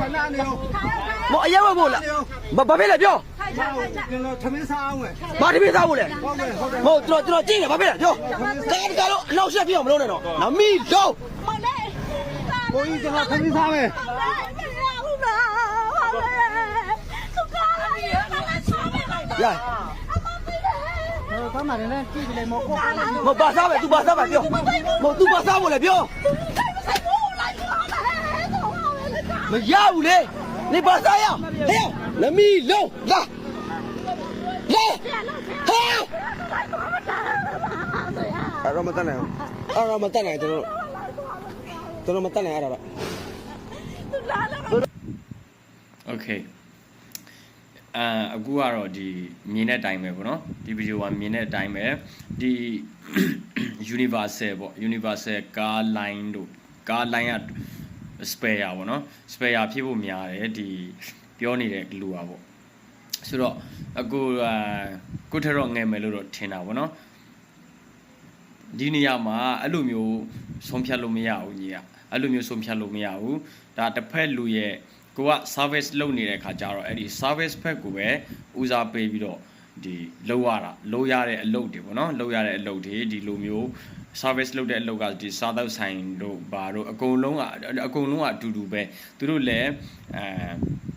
ခဏနေအောင်မအရက်ဝက်ဖို့လားဘာဘာဖြစ်လဲပြောဟောကျွန်တော်သမင်းစားအောင်မယ်ဘာတပိစားဖို့လဲဟုတ်တယ်ဟုတ်တယ်မဟုတ်ကျွန်တော်ကျွန်တော်ကြည့်တယ်ဘာဖြစ်လဲပြောတကယ်တကယ်လို့အနောက်ဆက်ပြအောင်မလုပ်နဲ့တော့နမီတော့ကိုကြီးကျွန်တော်သမင်းစားမယ်ရဟောသားမလည်းကြည့်ကြလေမောကောမဘာစားပဲ तू ဘာစားပဲပြောမဟုတ် तू ဘာစားဖို့လဲပြော မရဘူးလေနေဘာစားရဟဲ့နမီလုံးလာလာဟဲ့အဲ့တော့မတတ်နိုင်အဲ့တော့မတတ်နိုင်ကျွန်တော်ကျွန်တော်မတတ်နိုင်အဲ့တော့ โอเคအာအခုကတော့ဒီမြင်တဲ့အတိုင်းပဲပေါ့နော်ဒီဗီဒီယိုကမြင်တဲ့အတိုင်းပဲဒီ universal ပေါ့ universal car line တို့ car line က spare ပေါ့နော် spare ဖြစ်ဖို့များတယ်ဒီပြောနေတဲ့လူอ่ะပေါ့ဆိုတော့အကိုကိုထက်တော့ငယ်မယ်လို့တော့ထင်တာပေါ့နော်ဒီနေရာမှာအဲ့လိုမျိုးဆုံးဖြတ်လို့မရဘူးညီကအဲ့လိုမျိုးဆုံးဖြတ်လို့မရဘူးဒါတစ်ဖက်လူရဲ့ကိုက service လုပ်နေတဲ့ခါကျတော့အဲ့ဒီ service ဘက်ကိုပဲဦးစားပေးပြီးတော့ဒီလှုပ်ရတာလှုပ်ရတဲ့အလုပ်တွေပေါ့နော်လှုပ်ရတဲ့အလုပ်တွေဒီလိုမျိုး service လုပ်တဲ့အလုပ်ကဒီစားသောက်ဆိုင်တို့ဘာတို့အကုန်လုံးကအကုန်လုံးကအတူတူပဲသူတို့လည်းအဲ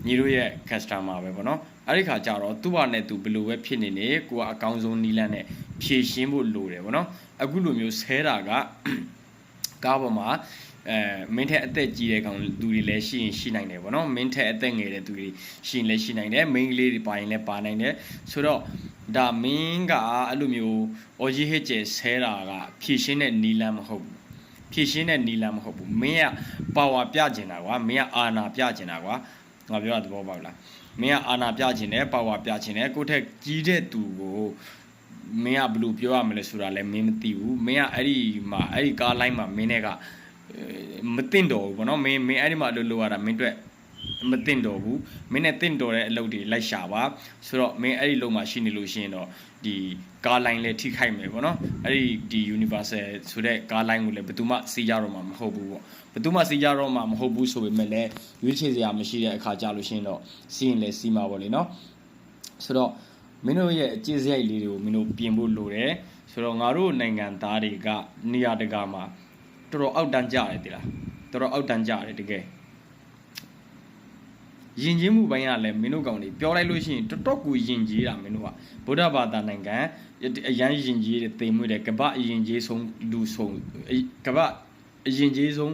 ညီတို့ရဲ့ customer ပဲပေါ့နော်အဲ့ဒီခါကျတော့သူ့ဘာနဲ့သူဘယ်လိုပဲဖြစ်နေနေကိုကအကောင်းဆုံးနီးလန်းနဲ့ဖြည့်ရှင်းဖို့လိုတယ်ပေါ့နော်အခုလိုမျိုးဆဲတာကကားပေါ်မှာ အဲမင်းထက်အသက်ကြီးတဲ့ကောင်သူတွေလည်းရှိရင်ရှိနိုင်တယ်ဗောနော်မင်းထက်အသက်ငယ်တဲ့သူတွေရှိရင်လည်းရှိနိုင်တယ်မိန်းကလေးတွေပါရင်လည်းပါနိုင်တယ်ဆိုတော့ဒါမင်းကအဲ့လိုမျိုးအော်ကြီးဟစ်ကျဲဆဲတာကဖြည့်ရှင်းတဲ့နီလန်မဟုတ်ဘူးဖြည့်ရှင်းတဲ့နီလန်မဟုတ်ဘူးမင်းကပါဝါပြကျင်တာကွာမင်းကအာနာပြကျင်တာကွာငါပြောတာသဘောပေါက်လားမင်းကအာနာပြကျင်တယ်ပါဝါပြကျင်တယ်ကိုယ့်ထက်ကြီးတဲ့သူကိုမင်းကဘယ်လိုပြောရမလဲဆိုတာလည်းမင်းမသိဘူးမင်းကအဲ့ဒီမှာအဲ့ဒီကားလိုင်းမှာမင်းနဲ့က မတင်တော်ဘူးဗောနော်မင်းမင်းအဲ့ဒီမှာအလုပ်လုပ်ရတာမင်းအတွက်မတင်တော်ဘူးမင်းနဲ့တင့်တော်တဲ့အလုပ်တွေလိုက်ရှာပါဆိုတော့မင်းအဲ့ဒီလုံမှာရှိနေလို့ရှိရင်တော့ဒီကားလိုင်းလည်းထိခိုက်မယ်ဗောနော်အဲ့ဒီဒီ universal ဆိုတဲ့ကားလိုင်းကိုလည်းဘယ်သူမှစီးကြတော့မှာမဟုတ်ဘူးဗောဘယ်သူမှစီးကြတော့မှာမဟုတ်ဘူးဆိုပေမဲ့လည်းရွေးချယ်စရာမရှိတဲ့အခါကြာလို့ရှိရင်တော့စီးရင်လည်းစီးမှာဗောလေနော်ဆိုတော့မင်းတို့ရဲ့အကျင့်စရိုက်လေးတွေကိုမင်းတို့ပြင်ဖို့လိုတယ်ဆိုတော့ငါတို့နိုင်ငံသားတွေကနေရာတကာမှာ တော်တော်အောက်တန်းကြတယ်တိလားတော်တော်အောက်တန်းကြတယ်တကယ်ယဉ်ကျေးမှုပိုင်းကလည်းမင်းတို့ကောင်တွေပြောလိုက်လို့ရှိရင်တော်တော်ကူယဉ်ကျေးတာမင်းတို့ကဗုဒ္ဓဘာသာနိုင်ငံအရန်ယဉ်ကျေးတဲ့တိမ်မွေးတဲ့ကပ္ပအယဉ်ကျေးဆုံးလူဆုံးကပ္ပအယဉ်ကျေးဆုံး